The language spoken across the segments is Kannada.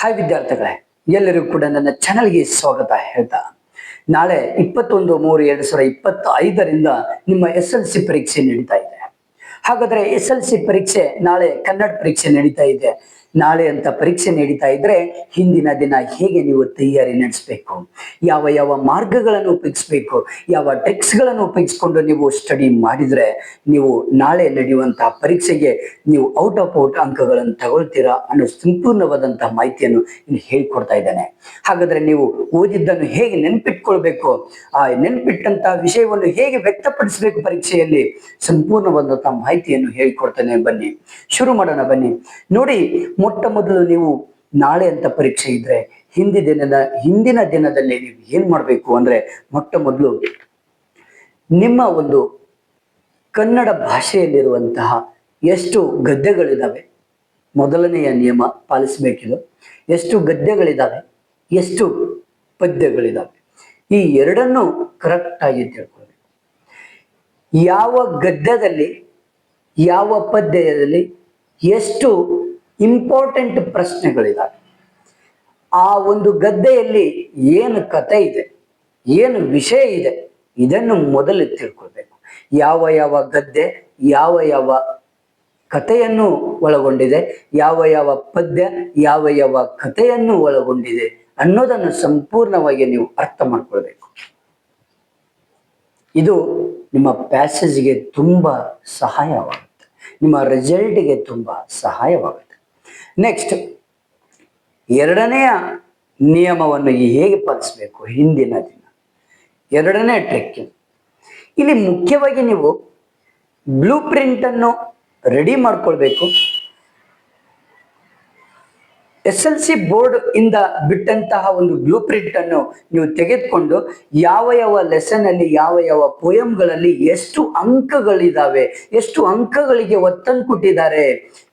ಹಾಯ್ ವಿದ್ಯಾರ್ಥಿಗಳೇ, ಎಲ್ಲರಿಗೂ ಕೂಡ ನನ್ನ ಚಾನಲ್ಗೆ ಸ್ವಾಗತ ಹೇಳ್ತಾ. ನಾಳೆ ಇಪ್ಪತ್ತೊಂದು ಮೂರು ಎರಡು ಸಾವಿರದ ಇಪ್ಪತ್ತ ಐದರಿಂದ ನಿಮ್ಮ ಎಸ್ ಎಲ್ ಸಿ ಪರೀಕ್ಷೆ ನಡೀತಾ ಇದೆ. ಹಾಗಾದ್ರೆ ಎಸ್ ಎಲ್ ಸಿ ಪರೀಕ್ಷೆ ನಾಳೆ ಕನ್ನಡ ಪರೀಕ್ಷೆ ನಡೀತಾ ಇದೆ. ನಾಳೆ ಅಂತ ಪರೀಕ್ಷೆ ನಡೀತಾ ಇದ್ರೆ ಹಿಂದಿನ ದಿನ ಹೇಗೆ ನೀವು ತಯಾರಿ ನಡೆಸಬೇಕು? ಯಾವ ಯಾವ ಮಾರ್ಗಗಳನ್ನು ಉಪಯೋಗಿಸ್ಬೇಕು? ಯಾವ ಟ್ರಿಕ್ಸ್ಗಳನ್ನು ಉಪಯೋಗಿಸ್ಕೊಂಡು ನೀವು ಸ್ಟಡಿ ಮಾಡಿದ್ರೆ ನೀವು ನಾಳೆ ನಡೆಯುವಂತಹ ಪರೀಕ್ಷೆಗೆ ನೀವು ಔಟ್ ಆಫ್ ಔಟ್ ಅಂಕಗಳನ್ನು ತಗೊಳ್ತೀರಾ ಅನ್ನೋ ಸಂಪೂರ್ಣವಾದಂತಹ ಮಾಹಿತಿಯನ್ನು ಇಲ್ಲಿ ಹೇಳ್ಕೊಡ್ತಾ ಇದ್ದೇನೆ. ಹಾಗಾದ್ರೆ ನೀವು ಓದಿದ್ದನ್ನು ಹೇಗೆ ನೆನಪಿಟ್ಕೊಳ್ಬೇಕು? ಆ ನೆನಪಿಟ್ಟಂತಹ ವಿಷಯವನ್ನು ಹೇಗೆ ವ್ಯಕ್ತಪಡಿಸಬೇಕು ಪರೀಕ್ಷೆಯಲ್ಲಿ? ಸಂಪೂರ್ಣವಾದಂತಹ ಮಾಹಿತಿಯನ್ನು ಹೇಳ್ಕೊಡ್ತೇನೆ ಬನ್ನಿ. ಶುರು ಮಾಡೋಣ ಬನ್ನಿ. ನೋಡಿ ಮೊಟ್ಟ ಮೊದಲು ನೀವು ನಾಳೆ ಅಂತ ಪರೀಕ್ಷೆ ಇದ್ರೆ ಹಿಂದಿ ದಿನದ, ಹಿಂದಿನ ದಿನದಲ್ಲಿ ನೀವು ಏನ್ ಮಾಡ್ಬೇಕು ಅಂದ್ರೆ ಮೊಟ್ಟ ಮೊದಲು ನಿಮ್ಮ ಒಂದು ಕನ್ನಡ ಭಾಷೆಯಲ್ಲಿರುವಂತಹ ಎಷ್ಟು ಗದ್ಯಗಳಿದಾವೆ? ಮೊದಲನೆಯ ನಿಯಮ ಪಾಲಿಸಬೇಕಿದು. ಎಷ್ಟು ಗದ್ಯಗಳಿದ್ದಾವೆ ಎಷ್ಟು ಪದ್ಯಗಳಿದ್ದಾವೆ ಈ ಎರಡನ್ನು ಕರೆಕ್ಟ್ ಆಗಿ ತಿಳ್ಕೊಳ್ಬೇಕು. ಯಾವ ಗದ್ಯದಲ್ಲಿ, ಯಾವ ಪದ್ಯದಲ್ಲಿ ಎಷ್ಟು ಇಂಪಾರ್ಟೆಂಟ್ ಪ್ರಶ್ನೆಗಳಿದ್ದಾವೆ ಆ ಒಂದು ಗದ್ದೆಯಲ್ಲಿ ಏನು ಕತೆ ಇದೆ, ಏನು ವಿಷಯ ಇದೆ, ಇದನ್ನು ಮೊದಲು ತಿಳ್ಕೊಳ್ಬೇಕು. ಯಾವ ಯಾವ ಗದ್ದೆ, ಯಾವ ಯಾವ ಕಥೆಯನ್ನು ಒಳಗೊಂಡಿದೆ, ಯಾವ ಯಾವ ಪದ್ಯ, ಯಾವ ಯಾವ ಕಥೆಯನ್ನು ಒಳಗೊಂಡಿದೆ ಅನ್ನೋದನ್ನು ಸಂಪೂರ್ಣವಾಗಿ ನೀವು ಅರ್ಥ ಮಾಡ್ಕೊಳ್ಬೇಕು. ಇದು ನಿಮ್ಮ ಪ್ಯಾಸೇಜ್ಗೆ ತುಂಬ ಸಹಾಯವಾಗುತ್ತೆ. ನಿಮ್ಮ ರಿಸಲ್ಟ್ಗೆ ತುಂಬ ಸಹಾಯವಾಗುತ್ತೆ. ನೆಕ್ಸ್ಟ್ ಎರಡನೆಯ ನಿಯಮವನ್ನು ಹೇಗೆ ಪಾಲಿಸಬೇಕು? ಹಿಂದಿನ ದಿನ. ಎರಡನೇ ಟ್ರೆಕ್ಕಿಂಗ್ ಇಲ್ಲಿ ಮುಖ್ಯವಾಗಿ ನೀವು ಬ್ಲೂ ಪ್ರಿಂಟನ್ನು ರೆಡಿ ಮಾಡ್ಕೊಳ್ಬೇಕು. ಎಸ್ ಎಲ್ ಸಿ ಬೋರ್ಡ್ ಇಂದ ಬಿಟ್ಟಂತಹ ಒಂದು ಬ್ಲೂ ಪ್ರಿಂಟ್ ಅನ್ನು ನೀವು ತೆಗೆದುಕೊಂಡು ಯಾವ ಯಾವ ಲೆಸನ್ ಅಲ್ಲಿ, ಯಾವ ಯಾವ ಪೋಯಂಗಳಲ್ಲಿ ಎಷ್ಟು ಅಂಕಗಳಿದಾವೆ, ಎಷ್ಟು ಅಂಕಗಳಿಗೆ ಒತ್ತನ್ನು ಕೊಟ್ಟಿದ್ದಾರೆ,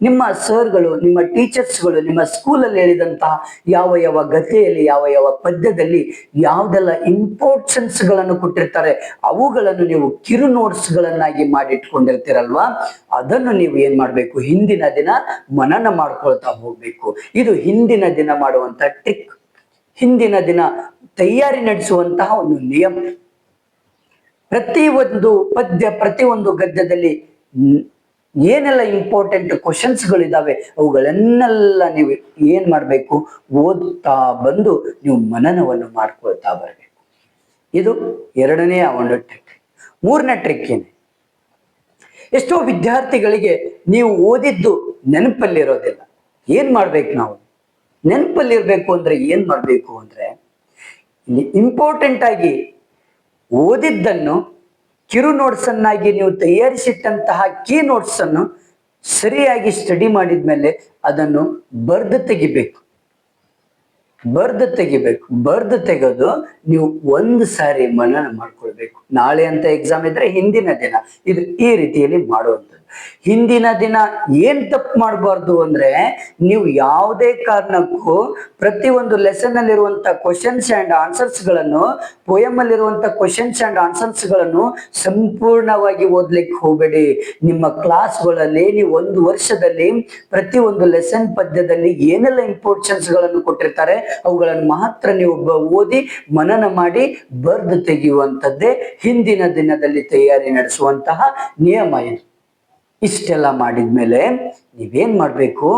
ನಿಮ್ಮ ಸರ್ಗಳು ನಿಮ್ಮ ಟೀಚರ್ಸ್ಗಳು ನಿಮ್ಮ ಸ್ಕೂಲಲ್ಲಿ ಹೇಳಿದಂತಹ ಯಾವ ಯಾವ ಗತೆಯಲ್ಲಿ ಯಾವ ಯಾವ ಪದ್ಯದಲ್ಲಿ ಯಾವ್ದೆಲ್ಲ ಇಂಪಾರ್ಟೆನ್ಸ್ಗಳನ್ನು ಕೊಟ್ಟಿರ್ತಾರೆ, ಅವುಗಳನ್ನು ನೀವು ಕಿರು ನೋಟ್ಸ್ ಗಳನ್ನಾಗಿ ಮಾಡಿಟ್ಕೊಂಡಿರ್ತೀರಲ್ವಾ, ಅದನ್ನು ನೀವು ಏನ್ ಮಾಡ್ಬೇಕು? ಹಿಂದಿನ ದಿನ ಮನನ ಮಾಡ್ಕೊಳ್ತಾ ಹೋಗ್ಬೇಕು. ಇದು ಹಿಂದಿನ ದಿನ ಮಾಡುವಂತಹ ಟ್ರಿಕ್ ಹಿಂದಿನ ದಿನ ತಯಾರಿ ನಡೆಸುವಂತಹ ಒಂದು ನಿಯಮ. ಪ್ರತಿ ಒಂದು ಪದ್ಯ, ಪ್ರತಿ ಒಂದು ಗದ್ಯದಲ್ಲಿ ಏನೆಲ್ಲ ಇಂಪಾರ್ಟೆಂಟ್ ಕ್ವಶನ್ಸ್ಗಳಿದಾವೆ ಅವುಗಳನ್ನೆಲ್ಲ ನೀವು ಏನ್ ಮಾಡ್ಬೇಕು? ಓದ್ತಾ ಬಂದು ನೀವು ಮನನವನ್ನು ಮಾಡ್ಕೊಳ್ತಾ ಬರಬೇಕು. ಇದು ಎರಡನೇ ಒಂದು ಟ್ರಿಕ್ ಮೂರನೇ ಟ್ರಿಕ್ ಏನೇ? ಎಷ್ಟೋ ವಿದ್ಯಾರ್ಥಿಗಳಿಗೆ ನೀವು ಓದಿದ್ದು ನೆನಪಲ್ಲಿರೋದಿಲ್ಲ. ಏನ್ ಮಾಡ್ಬೇಕು ನಾವು? ನೆನಪಲ್ಲಿರ್ಬೇಕು ಅಂದ್ರೆ ಏನ್ ಮಾಡ್ಬೇಕು ಅಂದ್ರೆ, ಇಲ್ಲಿ ಇಂಪಾರ್ಟೆಂಟ್ ಆಗಿ ಓದಿದ್ದನ್ನು ಕಿರು ನೋಟ್ಸ್ ಅನ್ನಾಗಿ ನೀವು ತಯಾರಿಸಿಟ್ಟಂತಹ ಕೀ ನೋಟ್ಸ್ ಅನ್ನು ಸರಿಯಾಗಿ ಸ್ಟಡಿ ಮಾಡಿದ್ಮೇಲೆ ಅದನ್ನು ಬರ್ದು ತೆಗಿಬೇಕು. ಬರ್ದು ತೆಗಿಬೇಕು. ಬರ್ದು ತೆಗೆದು ನೀವು ಒಂದು ಸಾರಿ ಮನನ ಮಾಡ್ಕೊಳ್ಬೇಕು. ನಾಳೆ ಅಂತ ಎಕ್ಸಾಮ್ ಇದ್ರೆ ಹಿಂದಿನ ದಿನ. ಇದು ಈ ರೀತಿಯಲ್ಲಿ ಮಾಡುವಂಥದ್ದು. ಹಿಂದಿನ ದಿನ ಏನ್ ತಪ್ಪು ಮಾಡಬಾರ್ದು ಅಂದ್ರೆ ನೀವು ಯಾವುದೇ ಕಾರಣಕ್ಕೂ ಪ್ರತಿ ಒಂದು ಲೆಸನ್ ಅಲ್ಲಿರುವಂತ ಕ್ವಶನ್ಸ್ ಅಂಡ್ ಆನ್ಸರ್ಸ್ಗಳನ್ನು ಪೋಯಮ್ ಅಲ್ಲಿರುವಂತ ಕ್ವಶನ್ಸ್ ಅಂಡ್ ಆನ್ಸರ್ಸ್ಗಳನ್ನು ಸಂಪೂರ್ಣವಾಗಿ ಓದ್ಲಿಕ್ಕೆ ಹೋಗಬೇಡಿ. ನಿಮ್ಮ ಕ್ಲಾಸ್ಗಳಲ್ಲಿ ನೀವು ಒಂದು ವರ್ಷದಲ್ಲಿ ಪ್ರತಿ ಒಂದು ಲೆಸನ್ ಪದ್ಯದಲ್ಲಿ ಏನೆಲ್ಲ ಇಂಪಾರ್ಟೆನ್ಸ್ಗಳನ್ನು ಕೊಟ್ಟಿರ್ತಾರೆ ಅವುಗಳನ್ನು ಮಾತ್ರ ನೀವು ಓದಿ ಮನನ ಮಾಡಿ ಬರ್ದು ತೆಗೆಯುವಂಥದ್ದೇ ಹಿಂದಿನ ದಿನದಲ್ಲಿ ತಯಾರಿ ನಡೆಸುವಂತಹ ನಿಯಮ ಇದು. ಇಷ್ಟೆಲ್ಲ ಮಾಡಿದ್ಮೇಲೆ ನೀವೇನು ಮಾಡ್ಬೇಕು?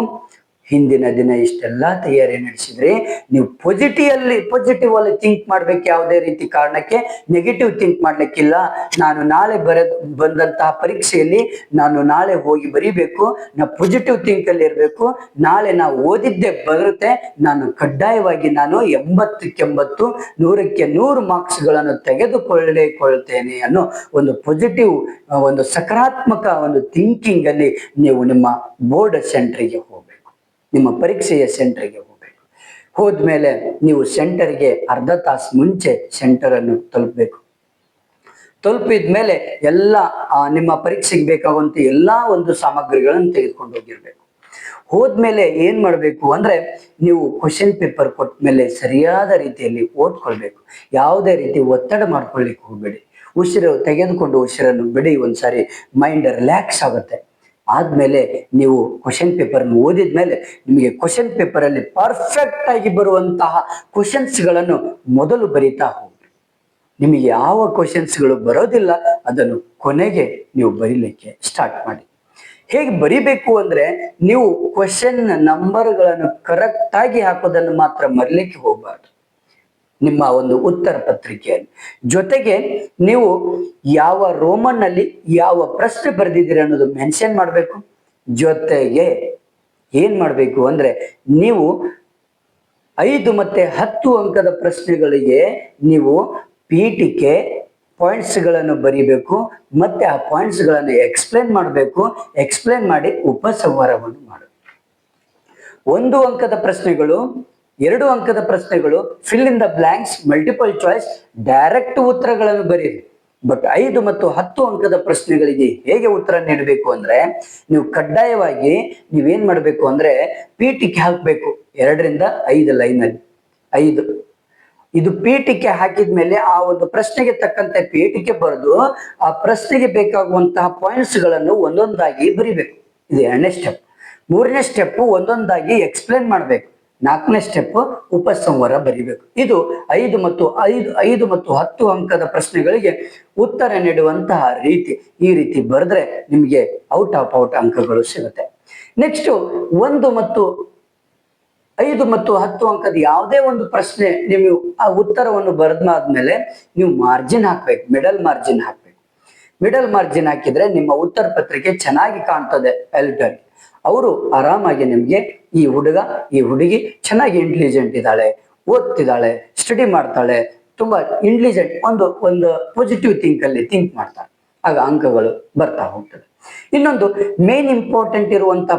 ಹಿಂದಿನ ದಿನ ಇಷ್ಟೆಲ್ಲ ತಯಾರಿ ನಡೆಸಿದ್ರೆ ನೀವು ಪಾಸಿಟಿವ್ ಅಲ್ಲಿ ಪಾಸಿಟಿವ್ ಅಲ್ಲಿ ಥಿಂಕ್ ಮಾಡ್ಬೇಕು ಯಾವುದೇ ರೀತಿ ಕಾರಣಕ್ಕೆ. ನೆಗೆಟಿವ್ ಥಿಂಕ್ ಮಾಡ್ಲಿಕ್ಕಿಲ್ಲ. ನಾನು ನಾಳೆ ಬರ, ಬಂದಂತಹ ಪರೀಕ್ಷೆಯಲ್ಲಿ ನಾನು ನಾಳೆ ಹೋಗಿ ಬರೀಬೇಕು. ನಾ ಪಾಸಿಟಿವ್ ಥಿಂಕ್ ಅಲ್ಲಿ ಇರಬೇಕು. ನಾಳೆ ನಾವು ಓದಿದ್ದೆ ಬರುತ್ತೆ. ನಾನು ಕಡ್ಡಾಯವಾಗಿ ನಾನು ಎಂಬತ್ತಕ್ಕೆ ಎಂಬತ್ತು ನೂರಕ್ಕೆ ನೂರು ಮಾರ್ಕ್ಸ್ಗಳನ್ನು ತೆಗೆದುಕೊಳ್ಳೇಕೊಳ್ತೇನೆ ಅನ್ನೋ ಒಂದು ಪಾಸಿಟಿವ್ ಒಂದು ಸಕಾರಾತ್ಮಕ ಒಂದು ಥಿಂಕಿಂಗ್ ಅಲ್ಲಿ ನೀವು ನಿಮ್ಮ ಬೋರ್ಡ್ ಸೆಂಟ್ರಿಗೆ ಹೋಗ್ಬೇಕು. ನಿಮ್ಮ ಪರೀಕ್ಷೆಯ ಸೆಂಟರ್ಗೆ ಹೋಗ್ಬೇಕು. ಹೋದ್ಮೇಲೆ ನೀವು ಸೆಂಟರ್ಗೆ ಅರ್ಧ ತಾಸು ಮುಂಚೆ ಸೆಂಟರ್ ಅನ್ನು ತಲುಪಬೇಕು. ತಲುಪಿದ ಮೇಲೆ ಎಲ್ಲ ನಿಮ್ಮ ಪರೀಕ್ಷೆಗೆ ಬೇಕಾಗುವಂತ ಎಲ್ಲಾ ಒಂದು ಸಾಮಗ್ರಿಗಳನ್ನು ತೆಗೆದುಕೊಂಡು ಹೋಗಿರ್ಬೇಕು. ಹೋದ್ಮೇಲೆ ಏನ್ ಮಾಡಬೇಕು ಅಂದ್ರೆ ನೀವು ಕ್ವಶನ್ ಪೇಪರ್ ಕೊಟ್ಟ ಮೇಲೆ ಸರಿಯಾದ ರೀತಿಯಲ್ಲಿ ಓದ್ಕೊಳ್ಬೇಕು. ಯಾವುದೇ ರೀತಿ ಒತ್ತಡ ಮಾಡ್ಕೊಳ್ಳಿಕ್ಕೆ ಹೋಗ್ಬೇಡಿ. ಉಸಿರು ತೆಗೆದುಕೊಂಡು ಉಸಿರನ್ನು ಬಿಡಿ. ಒಂದ್ಸಾರಿ ಮೈಂಡ್ ರಿಲ್ಯಾಕ್ಸ್ ಆಗುತ್ತೆ. ಆದ್ಮೇಲೆ ನೀವು ಕ್ವಶನ್ ಪೇಪರ್ ಓದಿದ ಮೇಲೆ ನಿಮಗೆ ಕ್ವಶನ್ ಪೇಪರ್ ಅಲ್ಲಿ ಪರ್ಫೆಕ್ಟ್ ಆಗಿ ಬರುವಂತಹ ಕ್ವಶನ್ಸ್ಗಳನ್ನು ಮೊದಲು ಬರೀತಾ ಹೋಗಿ ನಿಮಗೆ ಯಾವ ಕ್ವಶನ್ಸ್ಗಳು ಬರೋದಿಲ್ಲ, ಅದನ್ನು ಕೊನೆಗೆ ನೀವು ಬರೀಲಿಕ್ಕೆ ಸ್ಟಾರ್ಟ್ ಮಾಡಿ. ಹೇಗೆ ಬರಿಬೇಕು ಅಂದ್ರೆ ನೀವು ಕ್ವಶನ್ ನಂಬರ್ಗಳನ್ನು ಕರೆಕ್ಟ್ ಆಗಿ ಹಾಕೋದನ್ನು ಮಾತ್ರ ಮರಿಲಿಕ್ಕೆ ಹೋಗಬಾರ್ದು. ನಿಮ್ಮ ಒಂದು ಉತ್ತರ ಪತ್ರಿಕೆಯಲ್ಲಿ. ಜೊತೆಗೆ ನೀವು ಯಾವ ರೋಮನ್ನಲ್ಲಿ ಯಾವ ಪ್ರಶ್ನೆ ಬರೆದಿದ್ದೀರಿ ಅನ್ನೋದು ಮೆನ್ಷನ್ ಮಾಡಬೇಕು. ಜೊತೆಗೆ ಏನ್ ಮಾಡಬೇಕು ಅಂದ್ರೆ ನೀವು ಐದು ಮತ್ತೆ ಹತ್ತು ಅಂಕದ ಪ್ರಶ್ನೆಗಳಿಗೆ ನೀವು ಪೀಠಿಕೆ ಪಾಯಿಂಟ್ಸ್ಗಳನ್ನು ಬರಿಬೇಕು, ಮತ್ತೆ ಆ ಪಾಯಿಂಟ್ಸ್ಗಳನ್ನು ಎಕ್ಸ್ಪ್ಲೇನ್ ಮಾಡಬೇಕು ಎಕ್ಸ್ಪ್ಲೇನ್ ಮಾಡಿ ಉಪಸಂಹಾರವನ್ನು ಮಾಡಬೇಕು ಒಂದು ಅಂಕದ ಪ್ರಶ್ನೆಗಳು ಎರಡು ಅಂಕದ ಪ್ರಶ್ನೆಗಳು fill in the blanks multiple choice direct ಉತ್ತರಗಳನ್ನು ಬರೀರಿ ಬಟ್ ಐದು ಮತ್ತು ಹತ್ತು ಅಂಕದ ಪ್ರಶ್ನೆಗಳಿಗೆ ಹೇಗೆ ಉತ್ತರ ನೀಡಬೇಕು ಅಂದ್ರೆ, ನೀವು ಕಡ್ಡಾಯವಾಗಿ ನೀವೇನ್ ಮಾಡಬೇಕು ಅಂದ್ರೆ, ಪೀಠಿಕೆ ಹಾಕಬೇಕು. ಎರಡರಿಂದ ಐದು ಲೈನಲ್ಲಿ. ಐದು. ಇದು ಪೀಠಿಕೆ ಹಾಕಿದ ಮೇಲೆ ಆ ಒಂದು ಪ್ರಶ್ನೆಗೆ ತಕ್ಕಂತೆ ಪೀಠಿಕೆ ಬರೆದು, ಆ ಪ್ರಶ್ನೆಗೆ ಬೇಕಾಗುವಂತಹ ಪಾಯಿಂಟ್ಸ್ಗಳನ್ನು ಒಂದೊಂದಾಗಿ ಬರಿಬೇಕು. ಇದು ಎರಡನೇ ಸ್ಟೆಪ್ ಮೂರನೇ ಸ್ಟೆಪ್ ಒಂದೊಂದಾಗಿ ಎಕ್ಸ್ಪ್ಲೇನ್ ಮಾಡಬೇಕು. ನಾಲ್ಕನೇ ಸ್ಟೆಪ್ ಉಪಸಂಹಾರ ಬರಿಬೇಕು. ಇದು ಐದು ಮತ್ತು ಐದು ಐದು ಮತ್ತು ಹತ್ತು ಅಂಕದ ಪ್ರಶ್ನೆಗಳಿಗೆ ಉತ್ತರ ನೀಡುವಂತಹ ರೀತಿ. ಈ ರೀತಿ ಬರೆದ್ರೆ ನಿಮಗೆ ಔಟ್ ಆಫ್ ಔಟ್ ಅಂಕಗಳು ಸಿಗುತ್ತೆ. ನೆಕ್ಸ್ಟ್ ಒಂದು ಮತ್ತು ಐದು ಮತ್ತು ಹತ್ತು ಅಂಕದ ಯಾವುದೇ ಒಂದು ಪ್ರಶ್ನೆ ನೀವು ಆ ಉತ್ತರವನ್ನು ಬರೆದಾದ್ಮೇಲೆ ನೀವು ಮಾರ್ಜಿನ್ ಹಾಕ್ಬೇಕು ಮಿಡಲ್ ಮಾರ್ಜಿನ್ ಹಾಕ್ಬೇಕು. ಮಿಡಲ್ ಮಾರ್ಜಿನ್ ಹಾಕಿದ್ರೆ ನಿಮ್ಮ ಉತ್ತರ ಪತ್ರಿಕೆ ಚೆನ್ನಾಗಿ ಕಾಣ್ತದೆ ಎಲ್ಟರ್ ಅವರು ಆರಾಮಾಗಿ ನಿಮಗೆ ಈ ಹುಡುಗ, ಈ ಹುಡುಗಿ ಚೆನ್ನಾಗಿ ಇಂಟೆಲಿಜೆಂಟ್ ಇದ್ದಾಳೆ, ಓದ್ತಿದ್ದಾಳೆ ಸ್ಟಡಿ ಮಾಡ್ತಾಳೆ, ತುಂಬಾ ಇಂಟೆಲಿಜೆಂಟ್ ಒಂದು ಒಂದು ಪಾಸಿಟಿವ್ ಥಿಂಕ್ ಅಲ್ಲಿ ಥಿಂಕ್ ಮಾಡ್ತಾಳೆ. ಆಗ ಅಂಕಗಳು ಬರ್ತಾ ಹೋಗ್ತದೆ ಇನ್ನೊಂದು ಮೇನ್ ಇಂಪಾರ್ಟೆಂಟ್ ಇರುವಂತ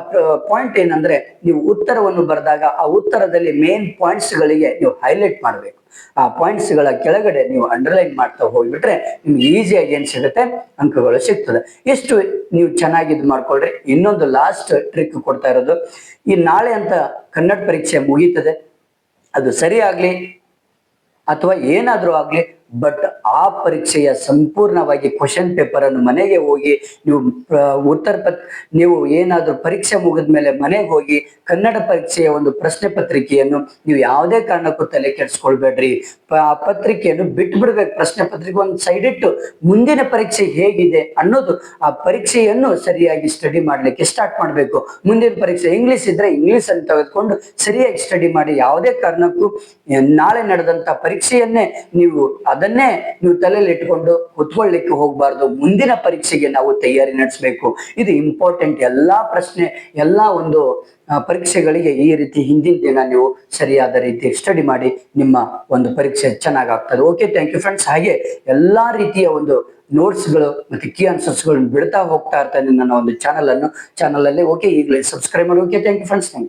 ಪಾಯಿಂಟ್ ಏನಂದ್ರೆ ನೀವು ಉತ್ತರವನ್ನು ಬರೆದಾಗ ಆ ಉತ್ತರದಲ್ಲಿ ಮೇನ್ ಪಾಯಿಂಟ್ಸ್ ಗಳಿಗೆ ನೀವು ಹೈಲೈಟ್ ಮಾಡಬೇಕು. ಆ ಪಾಯಿಂಟ್ಸ್ಗಳ ಕೆಳಗಡೆ ನೀವು ಅಂಡರ್ಲೈನ್ ಮಾಡ್ತಾ ಹೋಗ್ಬಿಟ್ರೆ ನಿಮ್ಗೆ ಈಸಿಯಾಗಿ ಏನ್ ಸಿಗುತ್ತೆ? ಅಂಕಗಳು ಸಿಗ್ತದೆ. ಎಷ್ಟು ನೀವು ಚೆನ್ನಾಗಿ ಇದು ಮಾಡ್ಕೊಳ್ರಿ. ಇನ್ನೊಂದು ಲಾಸ್ಟ್ ಟ್ರಿಕ್ ಕೊಡ್ತಾ ಇರೋದು. ಈ ನಾಳೆ ಅಂತ ಕನ್ನಡ ಪರೀಕ್ಷೆ ಮುಗೀತದೆ. ಅದು ಸರಿ ಆಗ್ಲಿ ಅಥವಾ ಏನಾದರೂ ಆಗ್ಲಿ ಬಟ್ ಆ ಪರೀಕ್ಷೆಯ ಸಂಪೂರ್ಣವಾಗಿ ಕ್ವಶನ್ ಪೇಪರ್ ಅನ್ನು ಮನೆಗೆ ಹೋಗಿ ನೀವು ಉತ್ತರ ಪತ್, ನೀವು ಏನಾದರೂ ಪರೀಕ್ಷೆ ಮುಗಿದ ಮೇಲೆ ಮನೆಗೆ ಹೋಗಿ ಕನ್ನಡ ಪರೀಕ್ಷೆಯ ಒಂದು ಪ್ರಶ್ನೆ ಪತ್ರಿಕೆಯನ್ನು ನೀವು ಯಾವುದೇ ಕಾರಣಕ್ಕೂ ತಲೆ ಕೆಡಿಸ್ಕೊಳ್ಬೇಡ್ರಿ. ಆ ಪತ್ರಿಕೆಯನ್ನು ಬಿಟ್ಬಿಡ್ಬೇಕು. ಪ್ರಶ್ನೆ ಪತ್ರಿಕೆ ಒಂದು ಸೈಡ್ ಇಟ್ಟು ಮುಂದಿನ ಪರೀಕ್ಷೆ ಹೇಗಿದೆ ಅನ್ನೋದು ಆ ಪರೀಕ್ಷೆಯನ್ನು ಸರಿಯಾಗಿ ಸ್ಟಡಿ ಮಾಡ್ಲಿಕ್ಕೆ ಸ್ಟಾರ್ಟ್ ಮಾಡಬೇಕು. ಮುಂದಿನ ಪರೀಕ್ಷೆ ಇಂಗ್ಲಿಷ್ ಇದ್ರೆ ಇಂಗ್ಲಿಷ್ ಅನ್ನು ತೆಗೆದುಕೊಂಡು ಸರಿಯಾಗಿ ಸ್ಟಡಿ ಮಾಡಿ ಯಾವುದೇ ಕಾರಣಕ್ಕೂ ನಾಳೆ ನಡೆದಂತ ಪರೀಕ್ಷೆಯನ್ನೇ ನೀವು ಅದನ್ನೇ ನೀವು ತಲೆಯಲ್ಲಿ ಇಟ್ಕೊಂಡು ಕುತ್ಕೊಳ್ಳಿಕ್ಕೆ ಹೋಗಬಾರ್ದು. ಮುಂದಿನ ಪರೀಕ್ಷೆಗೆ ನಾವು ತಯಾರಿ ನಡೆಸಬೇಕು. ಇದು ಇಂಪಾರ್ಟೆಂಟ್ ಎಲ್ಲಾ ಪ್ರಶ್ನೆ, ಎಲ್ಲಾ ಒಂದು ಪರೀಕ್ಷೆಗಳಿಗೆ ಈ ರೀತಿ ಹಿಂದಿನ ದಿನ ನೀವು ಸರಿಯಾದ ರೀತಿ ಸ್ಟಡಿ ಮಾಡಿ ನಿಮ್ಮ ಒಂದು ಪರೀಕ್ಷೆ ಚೆನ್ನಾಗಿ ಆಗ್ತದೆ ಓಕೆ ಥ್ಯಾಂಕ್ ಯು ಫ್ರೆಂಡ್ಸ್ ಹಾಗೆ ಎಲ್ಲಾ ರೀತಿಯ ಒಂದು ನೋಟ್ಸ್ಗಳು ಮತ್ತು ಕೀ ಆನ್ಸರ್ಸ್ಗಳನ್ನು ಬಿಡ್ತಾ ಹೋಗ್ತಾ ಇರ್ತಾನೆ ನನ್ನ ಒಂದು ಚಾನಲ್ ಅನ್ನು. ಚಾನಲ್ ಅಲ್ಲಿ ಓಕೆ ಈಗಲೇ ಸಬ್ಸ್ಕ್ರೈಬ್ ಮಾಡಿ. Okay thank you friends thank you